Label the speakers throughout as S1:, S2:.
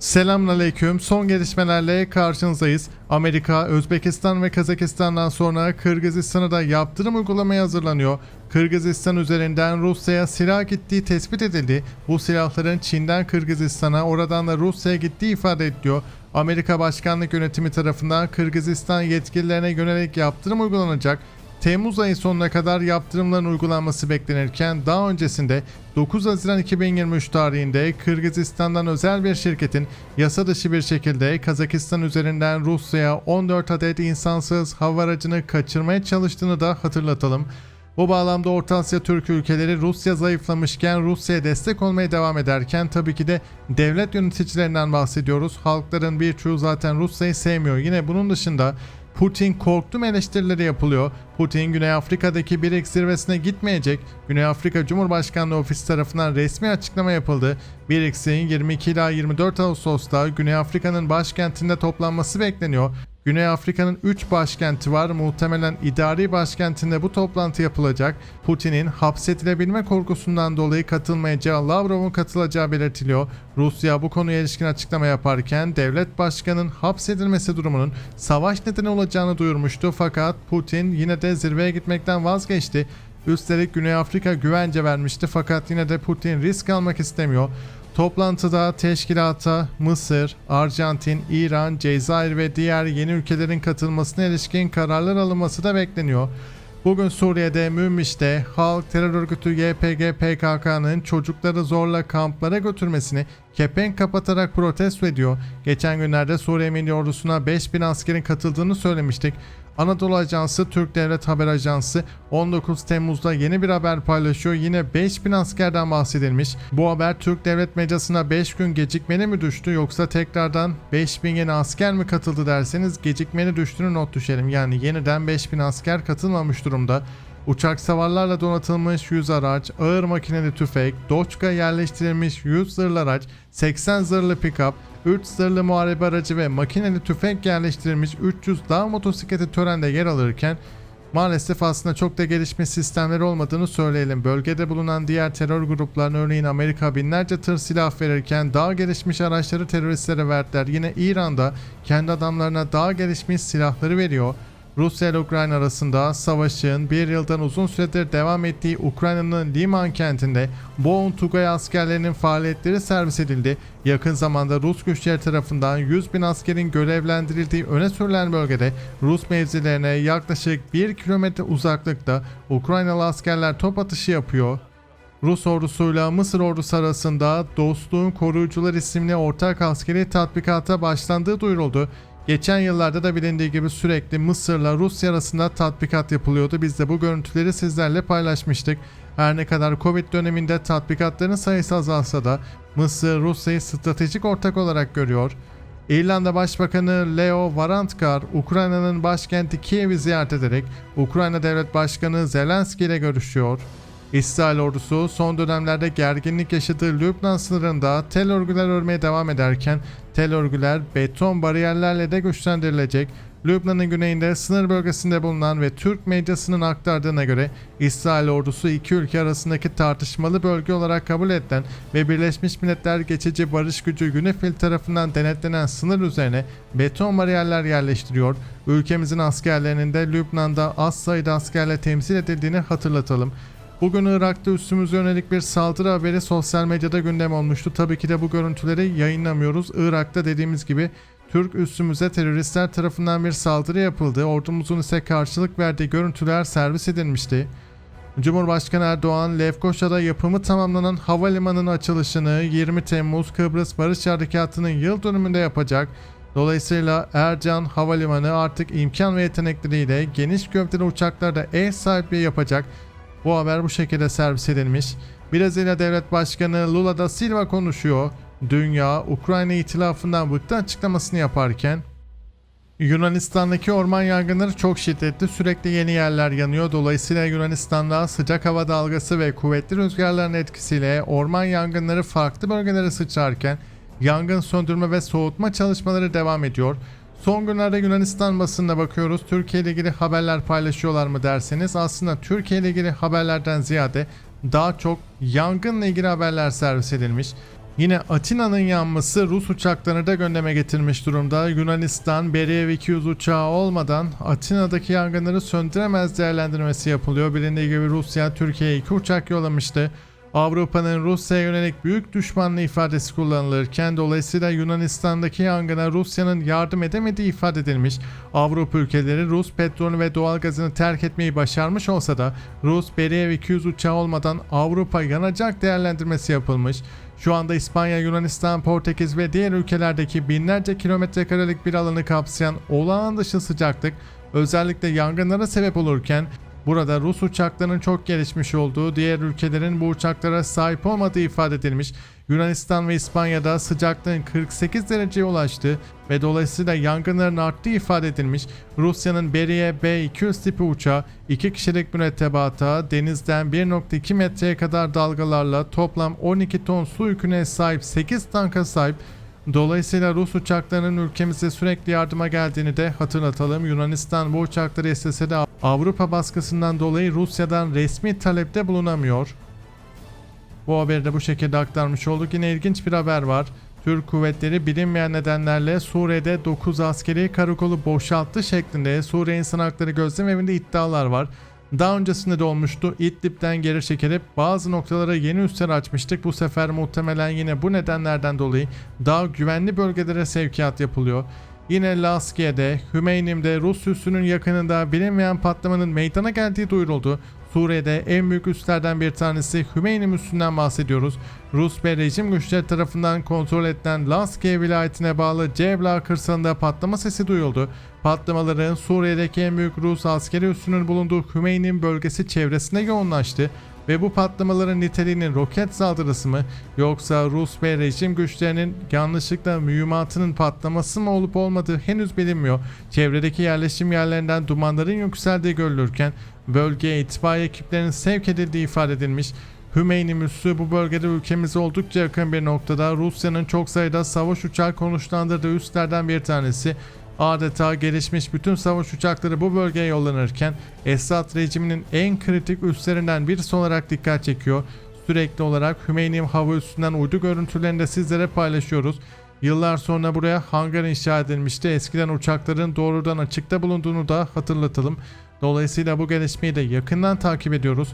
S1: Selamünaleyküm. Son gelişmelerle karşınızdayız. Amerika, Özbekistan ve Kazakistan'dan sonra Kırgızistan'a da yaptırım uygulamaya hazırlanıyor. Kırgızistan üzerinden Rusya'ya silah gittiği tespit edildi. Bu silahların Çin'den Kırgızistan'a, oradan da Rusya'ya gittiği ifade ediliyor. Amerika Başkanlık Yönetimi tarafından Kırgızistan yetkililerine yönelik yaptırım uygulanacak. Temmuz ayı sonuna kadar yaptırımların uygulanması beklenirken daha öncesinde 9 Haziran 2023 tarihinde Kırgızistan'dan özel bir şirketin yasa dışı bir şekilde Kazakistan üzerinden Rusya'ya 14 adet insansız hava aracını kaçırmaya çalıştığını da hatırlatalım. Bu bağlamda Orta Asya Türk ülkeleri Rusya zayıflamışken Rusya'ya destek olmaya devam ederken tabii ki de devlet yöneticilerinden bahsediyoruz. Halkların birçoğu zaten Rusya'yı sevmiyor. Yine bunun dışında Putin korktum eleştirileri yapılıyor. Putin Güney Afrika'daki BRICS zirvesine gitmeyecek. Güney Afrika Cumhurbaşkanlığı Ofisi tarafından resmi açıklama yapıldı. BRICS'in 22 ila 24 Ağustos'ta Güney Afrika'nın başkentinde toplanması bekleniyor. Güney Afrika'nın 3 başkenti var. Muhtemelen idari başkentinde bu toplantı yapılacak. Putin'in hapsedilebilme korkusundan dolayı katılmayacağı, Lavrov'un katılacağı belirtiliyor. Rusya bu konuya ilişkin açıklama yaparken devlet başkanının hapsedilmesi durumunun savaş nedeni olacağını duyurmuştu. Fakat Putin yine de zirveye gitmekten vazgeçti. Üstelik Güney Afrika güvence vermişti fakat yine de Putin risk almak istemiyor. Toplantıda teşkilata Mısır, Arjantin, İran, Cezayir ve diğer yeni ülkelerin katılmasına ilişkin kararlar alınması da bekleniyor. Bugün Suriye'de Münbiş'te halk terör örgütü YPG PKK'nın çocukları zorla kamplara götürmesini kepenk kapatarak protesto ediyor. Geçen günlerde Suriye Milli Ordusu'na 5000 askerin katıldığını söylemiştik. Anadolu Ajansı, Türk Devlet Haber Ajansı 19 Temmuz'da yeni bir haber paylaşıyor. Yine 5000 askerden bahsedilmiş. Bu haber Türk Devlet Medyası'na 5 gün gecikmeli mi düştü yoksa tekrardan 5000 yeni asker mi katıldı derseniz gecikmeli düştüğünü not düşelim. Yani yeniden 5000 asker katılmamış durumda. Uçak savarlarla donatılmış 100 araç, ağır makineli tüfek, Doçka yerleştirilmiş 100 zırhlı araç, 80 zırhlı pick-up, 3 zırhlı muharebe aracı ve makineli tüfek yerleştirilmiş 300 dağ motosikleti törende yer alırken maalesef aslında çok da gelişmiş sistemleri olmadığını söyleyelim. Bölgede bulunan diğer terör gruplarının örneğin Amerika binlerce tır silah verirken daha gelişmiş araçları teröristlere verdiler. Yine İran'da kendi adamlarına daha gelişmiş silahları veriyor. Rusya ile Ukrayna arasında savaşın bir yıldan uzun süredir devam ettiği Ukrayna'nın Liman kentinde Boğun Tugay askerlerinin faaliyetleri servis edildi. Yakın zamanda Rus güçleri tarafından 100 bin askerin görevlendirildiği öne sürülen bölgede Rus mevzilerine yaklaşık 1 kilometre uzaklıkta Ukraynalı askerler top atışı yapıyor. Rus ordusuyla Mısır ordusu arasında Dostluğun Koruyucular isimli ortak askeri tatbikata başlandığı duyuruldu. Geçen yıllarda da bilindiği gibi sürekli Mısır'la Rusya arasında tatbikat yapılıyordu. Biz de bu görüntüleri sizlerle paylaşmıştık. Her ne kadar Covid döneminde tatbikatların sayısı azalsa da Mısır Rusya'yı stratejik ortak olarak görüyor. İrlanda Başbakanı Leo Varadkar, Ukrayna'nın başkenti Kiev'i ziyaret ederek Ukrayna Devlet Başkanı Zelenski ile görüşüyor. İsrail ordusu son dönemlerde gerginlik yaşadığı Lübnan sınırında tel örgüler örmeye devam ederken tel örgüler beton bariyerlerle de güçlendirilecek. Lübnan'ın güneyinde sınır bölgesinde bulunan ve Türk medyasının aktardığına göre İsrail ordusu iki ülke arasındaki tartışmalı bölge olarak kabul edilen ve Birleşmiş Milletler Geçici Barış Gücü UNIFIL tarafından denetlenen sınır üzerine beton bariyerler yerleştiriyor. Ülkemizin askerlerinin de Lübnan'da az sayıda askerle temsil edildiğini hatırlatalım. Bugün Irak'ta üstümüze yönelik bir saldırı haberi sosyal medyada gündem olmuştu. Tabii ki de bu görüntüleri yayınlamıyoruz. Irak'ta dediğimiz gibi Türk üssümüze teröristler tarafından bir saldırı yapıldı. Ordumuzun ise karşılık verdiği görüntüler servis edilmişti. Cumhurbaşkanı Erdoğan, Lefkoşa'da yapımı tamamlanan havalimanının açılışını 20 Temmuz Kıbrıs Barış Harekatı'nın yıl dönümünde yapacak. Dolayısıyla Ercan Havalimanı artık imkan ve yetenekleriyle geniş gövdeli uçaklarda ev sahipliği yapacak. Bu haber bu şekilde servis edilmiş. Brezilya Devlet Başkanı Lula da Silva konuşuyor. Dünya Ukrayna itilafından bıktı açıklamasını yaparken Yunanistan'daki orman yangınları çok şiddetli, sürekli yeni yerler yanıyor. Dolayısıyla Yunanistan'da sıcak hava dalgası ve kuvvetli rüzgarların etkisiyle orman yangınları farklı bölgelere sıçrarken yangın söndürme ve soğutma çalışmaları devam ediyor. Son günlerde Yunanistan basınına bakıyoruz. Türkiye ile ilgili haberler paylaşıyorlar mı derseniz aslında Türkiye ile ilgili haberlerden ziyade daha çok yangınla ilgili haberler servis edilmiş. Yine Atina'nın yanması Rus uçaklarını da gündeme getirmiş durumda. Yunanistan Beriev 200 uçağı olmadan Atina'daki yangınları söndüremez değerlendirmesi yapılıyor. Bilindiği gibi Rusya Türkiye'ye iki uçak yollamıştı. Avrupa'nın Rusya'ya yönelik büyük düşmanlığı ifadesi kullanılırken dolayısıyla Yunanistan'daki yangına Rusya'nın yardım edemediği ifade edilmiş. Avrupa ülkeleri Rus petrolü ve doğalgazını terk etmeyi başarmış olsa da Rus Beriev 200 uçağı olmadan Avrupa yanacak değerlendirmesi yapılmış. Şu anda İspanya, Yunanistan, Portekiz ve diğer ülkelerdeki binlerce kilometre karelik bir alanı kapsayan olağan dışı sıcaklık özellikle yangınlara sebep olurken Burada Rus uçaklarının çok gelişmiş olduğu, diğer ülkelerin bu uçaklara sahip olmadığı ifade edilmiş. Yunanistan ve İspanya'da sıcaklığın 48 dereceye ulaştığı ve dolayısıyla yangınların arttığı ifade edilmiş. Rusya'nın Beria B-200 tipi uçağı 2 kişilik mürettebata denizden 1.2 metreye kadar dalgalarla toplam 12 ton su yüküne sahip 8 tanka sahip Dolayısıyla Rus uçaklarının ülkemize sürekli yardıma geldiğini de hatırlatalım. Yunanistan bu uçakları istese de Avrupa baskısından dolayı Rusya'dan resmi talepte bulunamıyor. Bu haberi de bu şekilde aktarmış olduk. Yine ilginç bir haber var. Türk kuvvetleri bilinmeyen nedenlerle Suriye'de 9 askeri karakolu boşalttı şeklinde Suriye İnsan Hakları Gözlem Evi'nde iddialar var. Daha öncesinde de olmuştu. İdlib'den geri çekilip bazı noktalara yeni üsler açmıştık. Bu sefer muhtemelen yine bu nedenlerden dolayı daha güvenli bölgelere sevkiyat yapılıyor. Yine Laskiye'de, Hümeynim'de Rus üssünün yakınında bilinmeyen patlamanın meydana geldiği duyuruldu. Suriye'de en büyük üslerden bir tanesi Hümeynim üssünden bahsediyoruz. Rus ve rejim güçleri tarafından kontrol edilen Laskiye vilayetine bağlı Cevla kırsalında patlama sesi duyuldu. Patlamaların Suriye'deki en büyük Rus askeri üssünün bulunduğu Hümeynim bölgesi çevresinde yoğunlaştı ve bu patlamaların niteliğinin roket saldırısı mı yoksa Rus ve rejim güçlerinin yanlışlıkla mühimmatının patlaması mı olup olmadığı henüz bilinmiyor. Çevredeki yerleşim yerlerinden dumanların yükseldiği görülürken bölgeye itfaiye ekiplerinin sevk edildiği ifade edilmiş. Hümeyni üssü bu bölgede ülkemize oldukça yakın bir noktada Rusya'nın çok sayıda savaş uçağı konuşlandırdığı üslerden bir tanesi. Adeta gelişmiş bütün savaş uçakları bu bölgeye yollanırken Esad rejiminin en kritik üslerinden birisi olarak dikkat çekiyor. Sürekli olarak Hümeynim hava üstünden uydu görüntülerini de sizlere paylaşıyoruz. Yıllar sonra buraya hangar inşa edilmişti. Eskiden uçakların doğrudan açıkta bulunduğunu da hatırlatalım. Dolayısıyla bu gelişmeyi de yakından takip ediyoruz.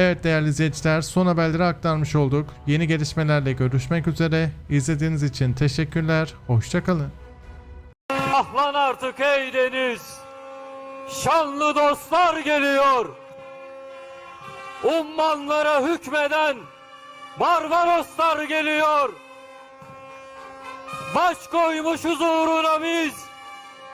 S1: Evet değerli izleyiciler son haberleri aktarmış olduk. Yeni gelişmelerle görüşmek üzere. İzlediğiniz için teşekkürler. Hoşçakalın.
S2: Ah lan artık ey deniz! Şanlı dostlar geliyor! Ummanlara hükmeden Barbaroslar geliyor! Baş koymuşuz uğruna biz!